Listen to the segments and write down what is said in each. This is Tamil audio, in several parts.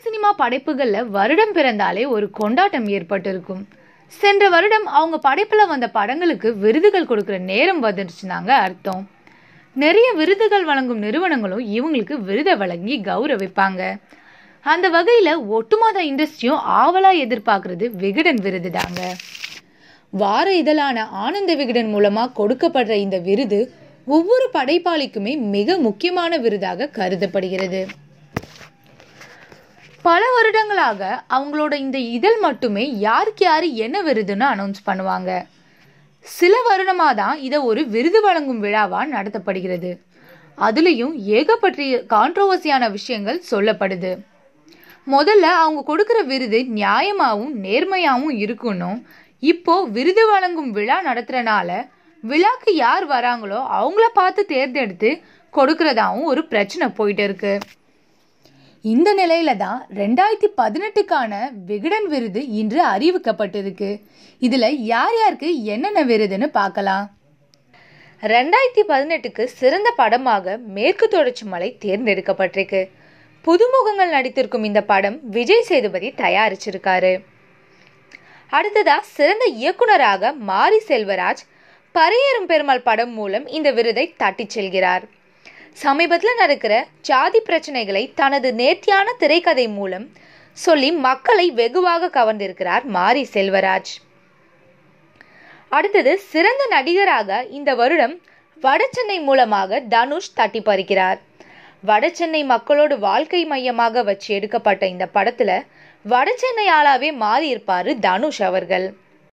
தமிழ் சினிமா படைப்புகளில் வருடம் பிறந்தாலே ஒரு கொண்டாட்டம் ஏற்பட்டிருக்கும். சென்ற வருடம் அவங்க படைப்பில் வந்த படங்களுக்கு விருதுகள் கொடுக்குற நேரம் வந்துருச்சுனாங்க அர்த்தம். நிறைய விருதுகள் வழங்கும் நிறுவனங்களும் இவங்களுக்கு விருதை வழங்கி கௌரவிப்பாங்க. அந்த வகையில் ஒட்டுமொத்த இண்டஸ்ட்ரியும் ஆவலாக எதிர்பார்க்கறது விகடன் விருது தாங்க. வார இதழான ஆனந்த விகடன் மூலமாக கொடுக்கப்படுற இந்த விருது ஒவ்வொரு படைப்பாளிக்குமே மிக முக்கியமான விருதாக கருதப்படுகிறது. பல வருடங்களாக அவங்களோட இந்த இதழ் மட்டுமே யாருக்கு யார் என்ன விருதுன்னு அனௌன்ஸ் பண்ணுவாங்க. சில வருடமாக தான் இதை ஒரு விருது வழங்கும் விழாவாக நடத்தப்படுகிறது. அதுலேயும் ஏகப்பற்றிய கான்ட்ரோவர்சியான விஷயங்கள் சொல்லப்படுது. முதல்ல அவங்க கொடுக்குற விருது நியாயமாகவும் நேர்மையாகவும் இருக்கணும் இப்போ விருது வழங்கும் விழா நடத்துறனால விழாக்கு யார் வராங்களோ அவங்கள பார்த்து தேர்ந்தெடுத்து கொடுக்கறதாகவும் ஒரு பிரச்சனை போயிட்டு இருக்குது இந்த நிலையில தான் ரெண்டாயிரத்தி பதினெட்டுக்கான விகடன் விருது இன்று அறிவிக்கப்பட்டிருக்கு. இதுல யார் யாருக்கு என்னென்ன விருதுன்னு பார்க்கலாம். ரெண்டாயிரத்தி பதினெட்டுக்கு சிறந்த படமாக மேற்கு தொடர்ச்சி மலை தேர்ந்தெடுக்கப்பட்டிருக்கு. புதுமுகங்கள் நடித்திருக்கும் இந்த படம் விஜய் சேதுபதி தயாரிச்சிருக்காரு. அடுத்ததா சிறந்த இயக்குனராக மாரி செல்வராஜ் பரையேறும் பெருமாள் படம் மூலம் இந்த விருதை தட்டிச் செல்கிறார். சமீபத்தில் நடக்கிற ஜாதி பிரச்சனைகளை தனது நேர்த்தியான திரைக்கதை மூலம் சொல்லி மக்களை வெகுவாக கவர்ந்திருக்கிறார் மாரி செல்வராஜ். அடுத்தது சிறந்த நடிகராக இந்த வருடம் வடசென்னை மூலமாக தனுஷ் தட்டி பறிக்கிறார். வடசென்னை மக்களோட வாழ்க்கை மையமாக வச்சு எடுக்கப்பட்ட இந்த படத்தில் வடசென்னை ஆளாவே மாறி தனுஷ் அவர்கள்.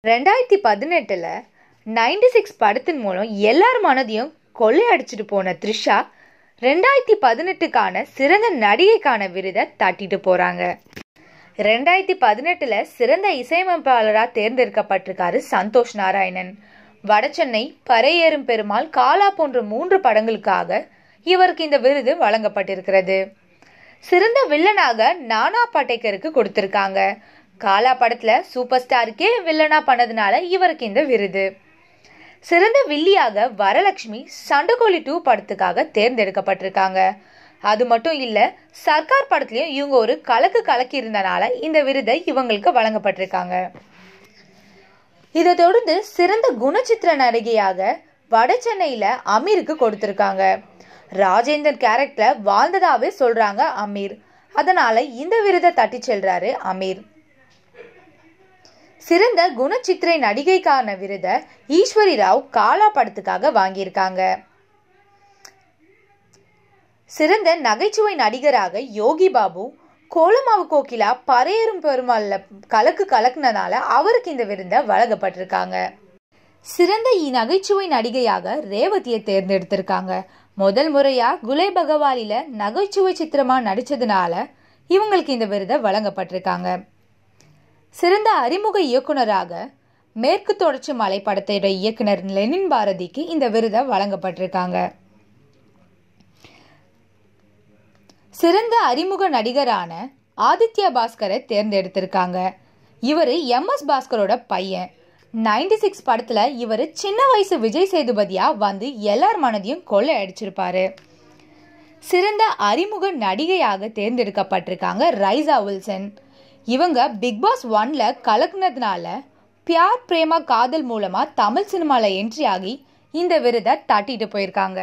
ரெண்டாயிரத்தி பதினெட்டுல நைன்டி சிக்ஸ் படத்தின் மூலம் எல்லார் மனதையும் கொள்ளையடிச்சிட்டு போன த்ரிஷா ரெண்டாயிரத்தி பதினெட்டுக்கான சிறந்த நடிகைக்கான விருதை தட்டிட்டு போறாங்க. ரெண்டாயிரத்தி பதினெட்டுல சிறந்த இசையமைப்பாளராக தேர்ந்தெடுக்கப்பட்டிருக்காரு சந்தோஷ் நாராயணன். வடசென்னை பறையேறும் பெருமாள் காலா போன்ற மூன்று படங்களுக்காக இவருக்கு இந்த விருது வழங்கப்பட்டிருக்கிறது. சிறந்த வில்லனாக நானா பட்டேக்கருக்கு கொடுத்திருக்காங்க. காலா படத்துல சூப்பர் ஸ்டாருக்கே வில்லனா பண்ணதுனால இவருக்கு இந்த விருது. சிறந்த வில்லியாக வரலட்சுமி சண்டகோலி டூ படத்துக்காக தேர்ந்தெடுக்கப்பட்டிருக்காங்க. அது மட்டும் இல்லை சர்க்கார் படத்துலையும் இவங்க ஒரு கலக்கு கலக்கி இருந்தனால இந்த விருதை இவங்களுக்கு வழங்கப்பட்டிருக்காங்க. இதை தொடர்ந்து சிறந்த குணச்சித்திர நடிகையாக வட சென்னையில் அமீருக்கு கொடுத்துருக்காங்க. ராஜேந்தர் கேரக்டரில் வாழ்ந்ததாகவே சொல்கிறாங்க அமீர். அதனால் இந்த விருதை தட்டி செல்கிறாரு அமீர். சிறந்த குணச்சித்திரை நடிகைக்கான விருதை ஈஸ்வரி ராவ் காலா படத்துக்காக வாங்கியிருக்காங்க. சிறந்த நகைச்சுவை நடிகராக யோகி பாபு கோலமாவு கோகிலா பரையரும் பெருமாள்ல கலக்கு கலக்குனதால அவருக்கு இந்த விருதை வழங்கப்பட்டிருக்காங்க. சிறந்த நகைச்சுவை நடிகையாக ரேவதியை தேர்ந்தெடுத்திருக்காங்க. முதல் முறையா குலை பகவாலில நகைச்சுவை சித்திரமா நடிச்சதுனால இவங்களுக்கு இந்த விருதை வழங்கப்பட்டிருக்காங்க. சிறந்த அறிமுக இயக்குனராக மேற்கு தொடர்ச்சி மலை படத்தோட இயக்குனர் லெனின் பாரதிக்கு இந்த விருதை வழங்கப்பட்டிருக்காங்க. சிறந்த அறிமுக நடிகரான ஆதித்யா பாஸ்கரை தேர்ந்தெடுத்திருக்காங்க. இவர் எம் எஸ் பாஸ்கரோட பையன். நைன்டி சிக்ஸ் படத்தில் இவர் சின்ன வயசு விஜய் சேதுபதியாக வந்து எல்லார் மனதையும் கொள்ளை அடிச்சிருப்பாரு சிறந்த அறிமுக நடிகையாக தேர்ந்தெடுக்கப்பட்டிருக்காங்க ரைசா வில்சன் இவங்க பிக் பாஸ் ஒன்ல கலக்குனதுனால பியார் பிரேமா காதல் மூலமா தமிழ் சினிமாவில் என்ட்ரி ஆகி இந்த விருதை தட்டிட்டு போயிருக்காங்க.